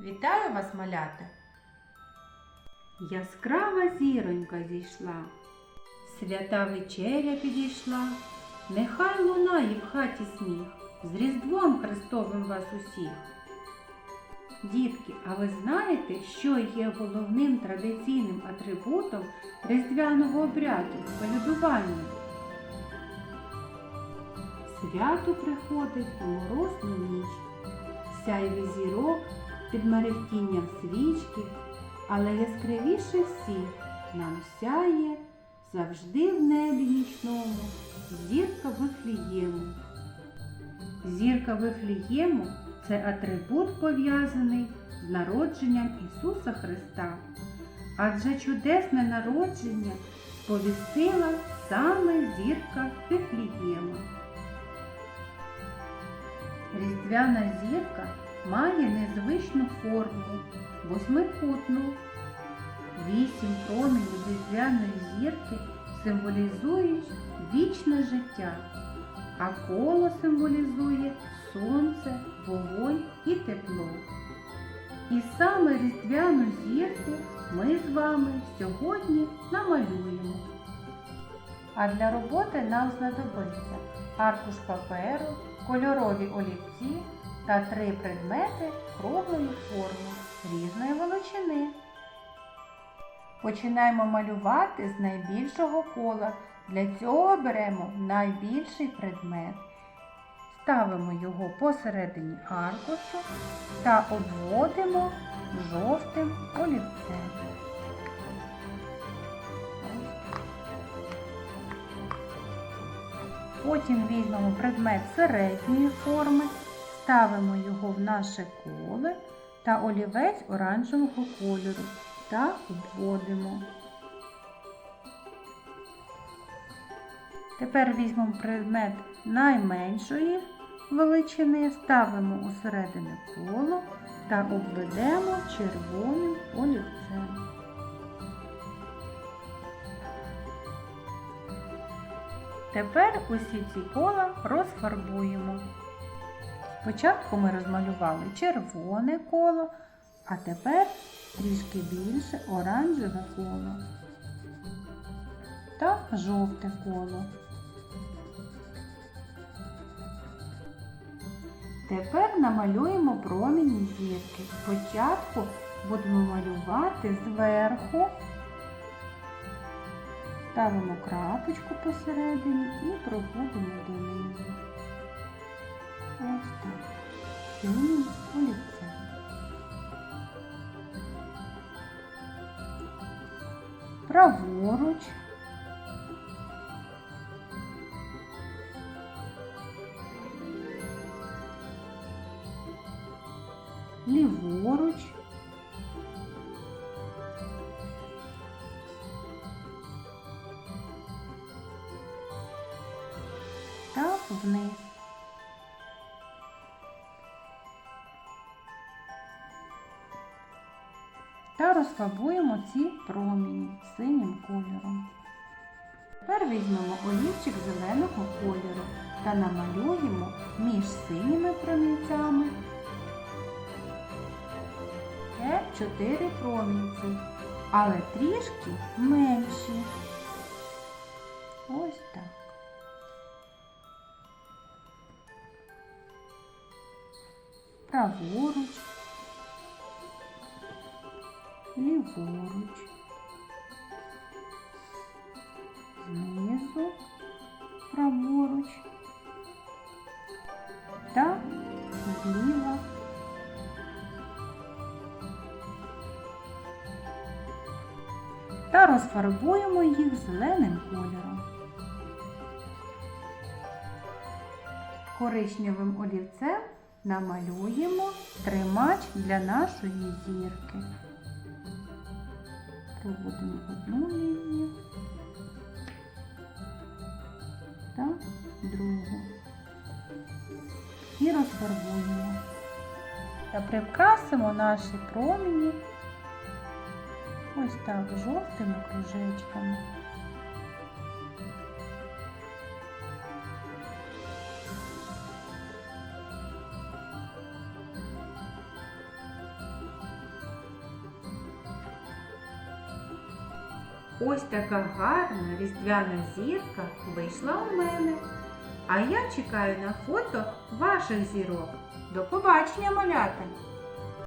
Вітаю вас, малята! Яскрава зіронька зійшла, свята вечеря підійшла, нехай лунає в хаті сміх, з Різдвом Христовим вас усіх. Дітки, а ви знаєте, що є головним традиційним атрибутом різдвяного обряду колядування? Свято приходить у морозну ніч, сяйві зірок під мерехтінням свічки, але яскравіше всіх нам сяє завжди в небі нічному зірка Вифлієму. Зірка Вифлієму це атрибут пов'язаний з народженням Ісуса Христа. Адже чудесне народження сповістила саме зірка Вифлієму. Різдвяна зірка має незвичну форму, восьмикутну. Вісім променів різдвяної зірки символізують вічне життя, а коло символізує сонце, вогонь і тепло. І саме різдвяну зірку ми з вами сьогодні намалюємо. А для роботи нам знадобиться аркуш паперу, кольорові олівці та три предмети круглої форми різної величини. Починаємо малювати з найбільшого кола. Для цього беремо найбільший предмет. Ставимо його посередині аркушу та обводимо жовтим олівцем. Потім візьмемо предмет середньої форми, ставимо його в наше коле та олівець оранжевого кольору та обводимо. Тепер візьмемо предмет найменшої величини, ставимо у середину коло та обведемо червоним олівцем. Тепер усі ці кола розфарбуємо. Спочатку ми розмалювали червоне коло, а тепер трішки більше оранжеве коло та жовте коло. Тепер намалюємо промінь зірки. Спочатку будемо малювати зверху, ставимо крапочку посередині і проходимо донизу. Ось так. Синім олівцем. Праворуч. Ліворуч. Та вниз. Та розфарбуємо ці промені синім кольором. Тепер візьмемо олівчик зеленого кольору та намалюємо між синіми промінцями ще чотири промінці, але трішки менші. Ось так. Праворуч, ліворуч, знизу, праворуч та зліва. Та розфарбуємо їх зеленим кольором. Коричневим олівцем намалюємо тримач для нашої зірки. Проводимо одну лінію та другу. І розфарбуємо. Та прикрасимо наші промені ось так жовтими кружечками. Ось така гарна різдвяна зірка вийшла у мене. А я чекаю на фото ваших зірок. До побачення, малята!